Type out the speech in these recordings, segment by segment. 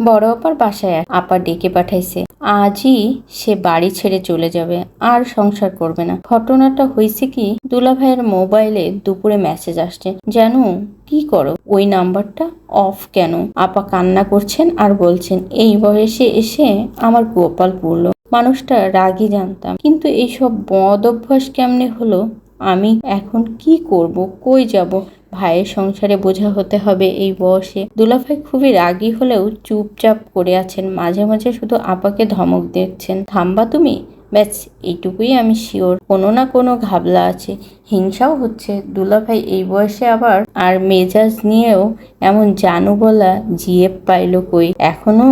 বড় আপার বাসায় আপা ডেকে পাঠাইছে। আজই সে বাড়ি ছেড়ে চলে যাবে, আর সংসার করবে না। ঘটনাটা হয়েছে কি, দুলাভাইয়ের মোবাইলে দুপুরে মেসেজ আসছে। যেন কি করো? ওই নাম্বারটা অফ কেন? আপা কান্না করছেন আর বলছেন, এই বয়সে এসে আমার গোপাল পড়ল। মানুষটা রাগই জানতাম। কিন্তু এইসব বদ অভ্যাস কেমনে হলো? আমি এখন কি করব? কই যাব? ভাইয়ের সংসারে বোঝা হতে হবে এই বয়সে। দুলাভাই খুবই রাগী হলেও চুপচাপ করে আছেন। মাঝে মাঝে শুধু আপাকে ধমক দিচ্ছেন। থামবা তুমি? ব্যাস, এইটুকুই আমি শিওর কোনো না কোনো ঘাবলা আছে। হিংসাও হচ্ছে। দুলাভাই এই বয়সে আবার আর মেজাজ নিয়েও এমন জানু বলা জিএফ পাইলো কই? এখনও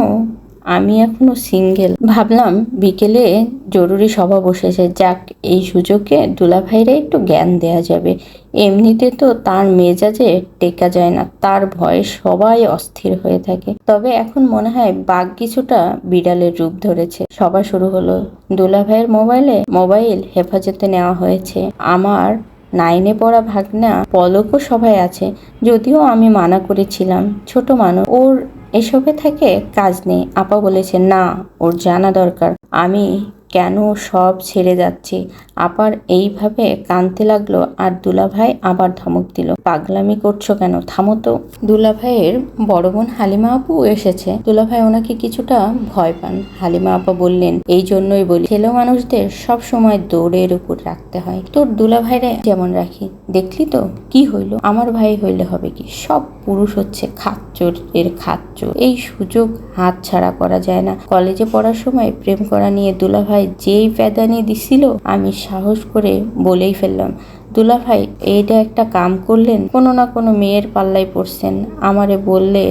আমি এখনও সিঙ্গেল ভাবলাম বিকেলে জরুরি সভা বসেছে। যাক, এই সুযোগে দুলাভাইরা একটু জ্ঞান দেয়া যাবে। এমনিতে তো তার মেজাজে টেকা যায় না, তার ভয়ে সবাই অস্থির হয়ে থাকে। তবে এখন মনে হয় বাঘ কিছুটা বিড়ালের রূপ ধরেছে। সভা শুরু হলো। দুলাভাইয়ের মোবাইলে মোবাইল হেফাজতে নেওয়া হয়েছে। আমার নাইনে পড়া ভাগনা পলকও সবাই আছে, যদিও আমি মানা করেছিলাম। ছোট মানুষ। ওর এসবে থেকে কাজ নেই। আপা বলেছে না, ওর জানা দরকার। আমি কেন সব ছেড়ে যাচ্ছি? আপার এইভাবে কানতে লাগল আর দুলাভাই আবার ধমক দিল। পাগলামি করছ কেন? থামো তো। দুলাভাইয়ের বড় বোন হালিমা আপু এসেছে। দুলাভাই ওনাকে কিছুটা ভয় পান। হালিমা আপা বললেন, এই জন্যই বলি, ছেলে মানুষদের সব সময় দৌড়ের উপর রাখতে হয়। তোর দুলাভাইরা যেমন রাখি। দেখলি তো? কি হইল? আমার ভাই হইলে হবে কি? সব পুরুষ হচ্ছে খাচ্চর এর খাচ্চর এই সুযোগ হাত ছাড়া করা যায় না। কলেজে পড়ার সময় প্রেম করা নিয়ে দুলাভাই যেই প্যাদানি দিছিল, আমি সাহস করে বলেই ফেললাম, দুলাভাই, এইটা একটা কাম করলেন? কোনো না কোনো মেয়ের পাল্লায় পড়ছেন। আমারে বললে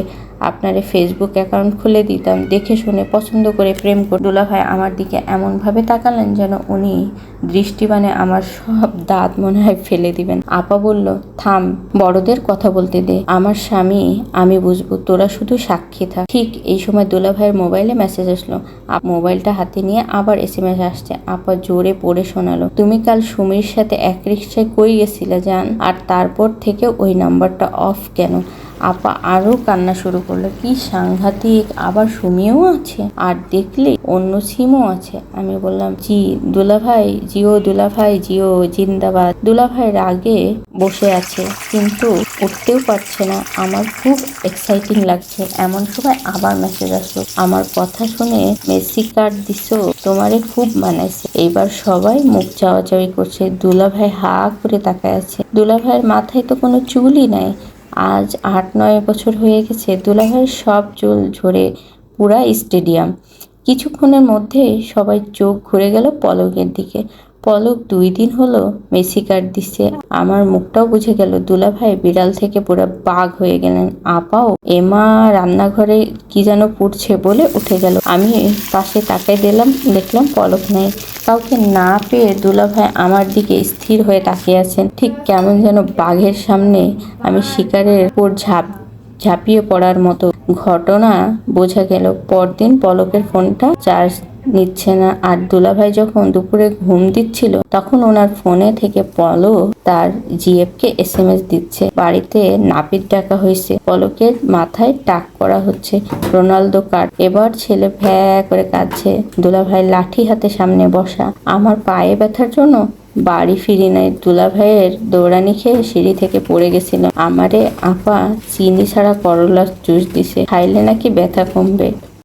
আপনারে ফেসবুক অ্যাকাউন্ট খুলে দিতাম, দেখে শুনে পছন্দ করে প্রেম করে দুলাভাই আমার দিকে এমনভাবে তাকালেন যেন উনি দৃষ্টিবানে আমার সব দাঁত মনে হয় ফেলে দিবেন। আপা বলল, থাম, বড়দের কথা বলতে দে। আমার স্বামী, আমি বুঝব, তোরা শুধু সাক্ষী থাক। ঠিক এই সময় দুলাভাইয়ের মোবাইলে মেসেজ আসলো। মোবাইলটা হাতে নিয়ে আবার এস এম এস আসছে। আপা জোরে পড়ে শোনালো, তুমি কাল সুমির সাথে এক রিক্সায় কই গেছিলে যান আর তারপর থেকে ওই নাম্বারটা অফ কেন? আপা আরও কান্না শুরু করল, কি সাংঘাতিক, আবার সুমিও আছে? আর দেখলে অন্য সিমও আছে? আমি বললাম, জি, দুলাভাই, জিও দুলাভাই, জিও জিন্দাবাদ। দুলাভাই রাগে বসে আছে, কিন্তু উঠতেও পারছে না। আমার খুব এক্সাইটিং লাগছে। এমন সময় আবার মেসেজ আসলো, আমার কথা শুনে মেসি কার্ড দিছো, তোমারে খুব মানাইছে। এইবার সবাই মুখ চাওয়াচাওয়ি করছে। দুলাভাই হা করে তাকায় আছে। দুলাভাইয়ের মাথায় তো কোনো চুলই নাই। আজ আট নয় বছর হয়ে গেছে দুলাভাইয়ের সব চুল ঝরে পুরা স্টেডিয়াম। কিছুক্ষণের মধ্যেই সবাই চোখ ঘুরে গেল পলকের দিকে। পলক দুই দিন হলো মেসি কার্ড দিচ্ছে। আমার মুখটাও বুঝে গেল দুলাভাই বিড়াল থেকে পুরো বাঘ হয়ে গেলেন। আপাও এমা রান্নাঘরে কি যেন পুড়ছে বলে উঠে গেল। আমি পাশে তাকাই দিলাম, দেখলাম পলক নেই। কাউকে না পেয়ে দুলাভাই আমার দিকে স্থির হয়ে তাকিয়ে আছেন। ঠিক কেমন যেন বাঘের সামনে আমি শিকারের উপর ঝাঁপ, ঝাঁপিয়ে পড়ার মতো ঘটনা বোঝা গেল। পরদিন পলকের ফোনটা চার্জ নিচ্ছে না। আর দুলাভাই যখন দুপুরে ঘুম দিচ্ছিল, তখন ওনার ফোনে থেকে পলো তার জিএফকে এস এম এস দিচ্ছে। বাড়িতে নাপিত ডাকা হয়েছে। পলকের মাথায় টাক করা হচ্ছে। রোনালদো কার্ড এবার ছেলে ভ্যা করে কাঁদছে। দুলাভাই লাঠি হাতে সামনে বসা। আমার পায়ে ব্যথার জন্য বাড়ি ফিরি নাই। দুলা ভাইয়ের দৌড়ানি খেয়ে সিঁড়ি থেকে পড়ে গেছিল। আমারে আপা চিনি ছাড়া করলার জুস দিছে। খাইলে নাকি ব্যথা কমবে।